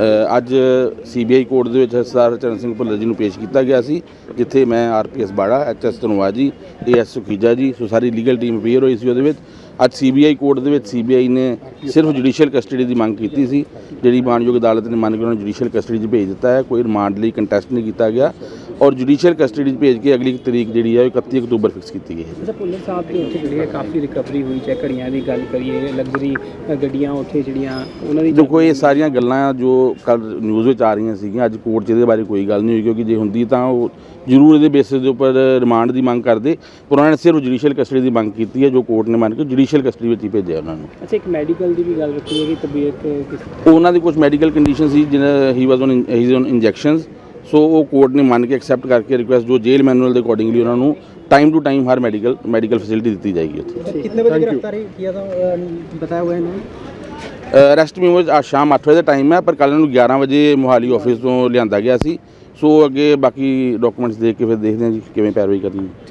ਅ, ਅੱਜ CBI court ਦੇ ਵਿੱਚ ਸਰਦਾਰ ਚਰਨ ਸਿੰਘ ਭੁੱਲਰ ਜੀ ਨੂੰ ਪੇਸ਼ ਕੀਤਾ ਗਿਆ ਸੀ ਜਿੱਥੇ ਮੈਂ ਆਰਪੀਐਸ ਬਾੜਾ ਐਚਐਸ ਧਨਵਾ ਜੀ ਏਐਸ ਸੁਖੀਜਾ ਜੀ ਸੋ ਸਾਰੀ ਲੀਗਲ ਟੀਮ ਅਪੀਅਰ ਹੋਈ ਸੀ ਉਹਦੇ ਵਿੱਚ। ਅੱਜ ਸੀਬੀਆਈ ਕੋਰਟ ਦੇ ਵਿੱਚ ਸੀਬੀਆਈ ਨੇ ਸਿਰਫ ਜੁਡੀਸ਼ੀਅਲ ਕਸਟਡੀ ਦੀ ਮੰਗ ਕੀਤੀ ਸੀ ਜਿਹੜੀ ਮਾਨਯੋਗ ਅਦਾਲਤ ਨੇ ਮੰਨ ਕੇ ਉਹਨਾਂ ਨੂੰ ਜੁਡੀਸ਼ੀਅਲ ਕਸਟਡੀ 'ਚ ਭੇਜ ਦਿੱਤਾ ਹੈ ਕੋਈ ਰਿਮਾਂਡ ਲਈ ਕੰਟੈਸਟ ਨਹੀਂ ਕੀਤਾ ਗਿਆ। ਔਰ ਜੁਡੀਸ਼ੀਅਲ ਕਸਟਡੀ 'ਚ ਭੇਜ ਕੇ ਅਗਲੀ ਤਰੀਕ ਜਿਹੜੀ ਹੈ ਉਹ 31 ਅਕਤੂਬਰ ਫਿਕਸ ਕੀਤੀ ਗਈ ਹੈ। ਭੁੱਲਰ ਸਾਹਿਬ ਦੀ ਉੱਥੇ ਜਿਹੜੀ ਹੈ ਕਾਫੀ ਰਿਕਵਰੀ ਹੋਈ ਚਾਹੇ ਘੜੀਆਂ ਦੀ ਗੱਲ ਕਰੀਏ ਲਗਜ਼ਰੀ ਗੱਡੀਆਂ ਉੱਥੇ ਜਿਹੜੀਆਂ ਉਹਨਾਂ ਦੀ ਦੇਖੋ ਇਹ ਸਾਰੀਆਂ ਗੱਲਾਂ ਜੋ ਕੱਲ ਨਿਊਜ਼ ਵਿੱਚ ਆ ਰਹੀਆਂ ਸੀਗੀਆਂ ਅੱਜ ਕੋਰਟ 'ਚ ਇਹਦੇ ਬਾਰੇ ਕੋਈ ਗੱਲ ਨਹੀਂ ਹੋਈ ਕਿਉਂਕਿ ਜੇ ਹੁੰਦੀ ਤਾਂ ਉਹ ਜ਼ਰੂਰ ਇਹਦੇ ਬੇਸਿਸ ਦੇ ਉੱਪਰ ਰਿਮਾਂਡ ਦੀ ਮੰਗ ਕਰਦੇ। ਪਰ ਉਹਨਾਂ ਨੇ ਸਿਰਫ ਜੁਡੀਸ਼ੀਅਲ ਕਸਟਡੀ ਦੀ ਮੰਗ ਕੀਤੀ ਹੈ ਜੋ ਕੋਰਟ ਨੇ ਮੰਨ ਕੇ ਜੁਡੀਸ਼ੀਅਲ ਕਸਟਡੀ ਵਿੱਚ ਹੀ ਭੇਜਿਆ ਉਹਨਾਂ ਨੂੰ। ਅੱਛਾ ਇੱਕ ਮੈਡੀਕਲ ਦੀ ਵੀ ਗੱਲ ਰੱਖੀ ਹੈ ਕਿ ਤਬੀਅਤ ਉਹਨਾਂ ਦੀ ਕੁਝ ਮੈਡੀਕਲ ਕੰਡੀਸ਼ਨ ਸੀ ਜਿਹਨਾਂ he was on he is on injections ਸੋ ਉਹ ਕੋਰਟ ਨੇ ਮੰਨ ਕੇ ਐਕਸੈਪਟ ਕਰਕੇ ਰਿਕੁਐਸਟ ਜੋ ਜੇਲ ਮੈਨੂਅਲ ਦੇ ਅਕੋਰਡਿੰਗਲੀ ਉਹਨਾਂ ਨੂੰ ਟਾਈਮ ਟੂ ਟਾਈਮ ਹਰ ਮੈਡੀਕਲ ਮੈਡੀਕਲ ਫੈਸਿਲਿਟੀ ਦਿੱਤੀ ਜਾਏਗੀ ਉੱਥੇ कितने बजे गिरफ्तारी किया था बताया हुआ है इन्होंने ਅਰੈਸਟ ਮੈਮੋ ਅੱਜ ਸ਼ਾਮ 8 ਵਜੇ ਦਾ ਟਾਈਮ ਹੈ ਪਰ ਕੱਲ੍ਹ ਨੂੰ 11 ਵਜੇ ਮੋਹਾਲੀ ਆਫਿਸ ਤੋਂ ਲਿਆਂਦਾ ਗਿਆ ਸੀ ਸੋ ਅੱਗੇ ਬਾਕੀ ਡਾਕੂਮੈਂਟਸ ਦੇਖ ਕੇ ਫਿਰ ਦੇਖਦੇ ਹਾਂ ਜੀ ਕਿਵੇਂ ਪੈਰਵਾਈ ਕਰਨੀ ਹੈ